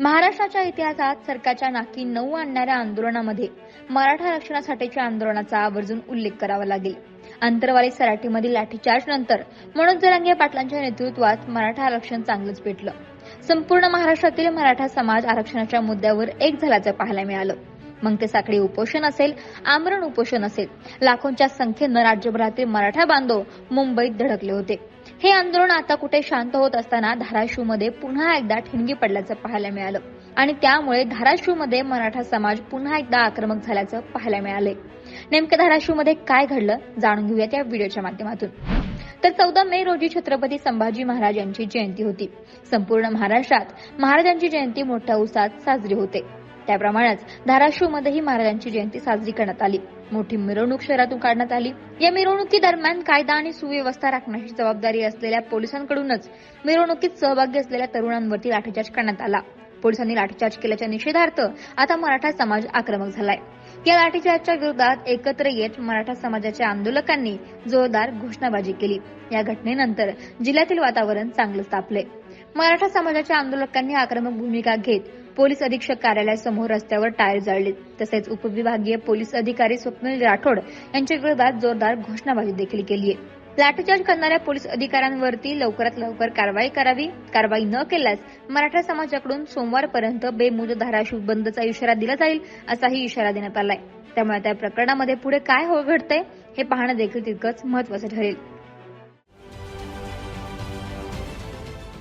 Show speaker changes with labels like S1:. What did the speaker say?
S1: महाराष्ट्राच्या इतिहासात सरकारच्या नाकी नऊ आणणाऱ्या आंदोलनामध्ये मराठा आरक्षणासाठीच्या आंदोलनाचा आवर्जून उल्लेख करावा लागेल. आंतरवाली सराटीमधील लाठीचार्ज नंतर मनोज जरांगे पाटलांच्या नेतृत्वात मराठा आरक्षण चांगलंच पेटलं. संपूर्ण महाराष्ट्रातील मराठा समाज आरक्षणाच्या मुद्द्यावर एक झाल्याचं पाहायला मिळालं. मग ते साखळी उपोषण असेल आमरण उपोषण असेल लाखोंच्या संख्येनं राज्यभरातील मराठा बांधव मुंबईत धडकले होते. हे आंदोलन आता कुठे शांत होत असताना धाराशिवमध्ये पुन्हा एकदा ठिणगी पडल्याचं पाहायला मिळालं. आणि त्यामुळे धाराशिवमध्ये मराठा समाज पुन्हा एकदा आक्रमक झाल्याचं पाहायला मिळालंय. नेमकं धाराशिवमध्ये काय घडलं जाणून घेऊयात या व्हिडिओच्या माध्यमातून. तर चौदा मे रोजी छत्रपती संभाजी महाराज यांची जयंती होती. संपूर्ण महाराष्ट्रात महाराजांची जयंती मोठ्या उत्साहात साजरी होते. त्याप्रमाणेच धाराशिवमध्येही महाराजांची जयंती साजरी करण्यात आली. मोठी मिरवणूक शहरातून काढण्यात आली. या मिरवणुकी दरम्यान कायदा आणि सुव्यवस्था राखण्याची जबाबदारी असलेल्या पोलिसांकडूनच मिरवणुकीत सहभागी असलेल्या तरुणांवरती लाठीचार्ज करण्यात आला. पोलिसांनी लाठीचार्ज केल्याच्या निषेधार्थ आता मराठा समाज आक्रमक झालाय. या लाठीचार्जच्या विरोधात एकत्र येत मराठा समाजाच्या आंदोलकांनी जोरदार घोषणाबाजी केली. या घटनेनंतर जिल्ह्यातील वातावरण चांगलंच तापले मराठा समाजाच्या आंदोलकांनी आक्रमक भूमिका घेत पोलीस अधीक्षक कार्यालयासमोर रस्त्यावर टायर जाळले. तसेच उपविभागीय पोलीस अधिकारी स्वप्नील राठोड यांच्या विरोधात जोरदार घोषणाबाजी देखील केली आहे. लाठीचार्ज करणाऱ्या पोलीस अधिकाऱ्यांवरती लवकरात लवकर कारवाई करावी. कारवाई न केल्यास मराठा समाजाकडून सोमवारपर्यंत बेमुदत धाराशिव बंदचा इशारा दिला जाईल असाही इशारा देण्यात आलाय. त्यामुळे त्या प्रकरणामध्ये पुढे काय हो घडतंय हे पाहणं देखील तितकंच महत्वाचं ठरेल.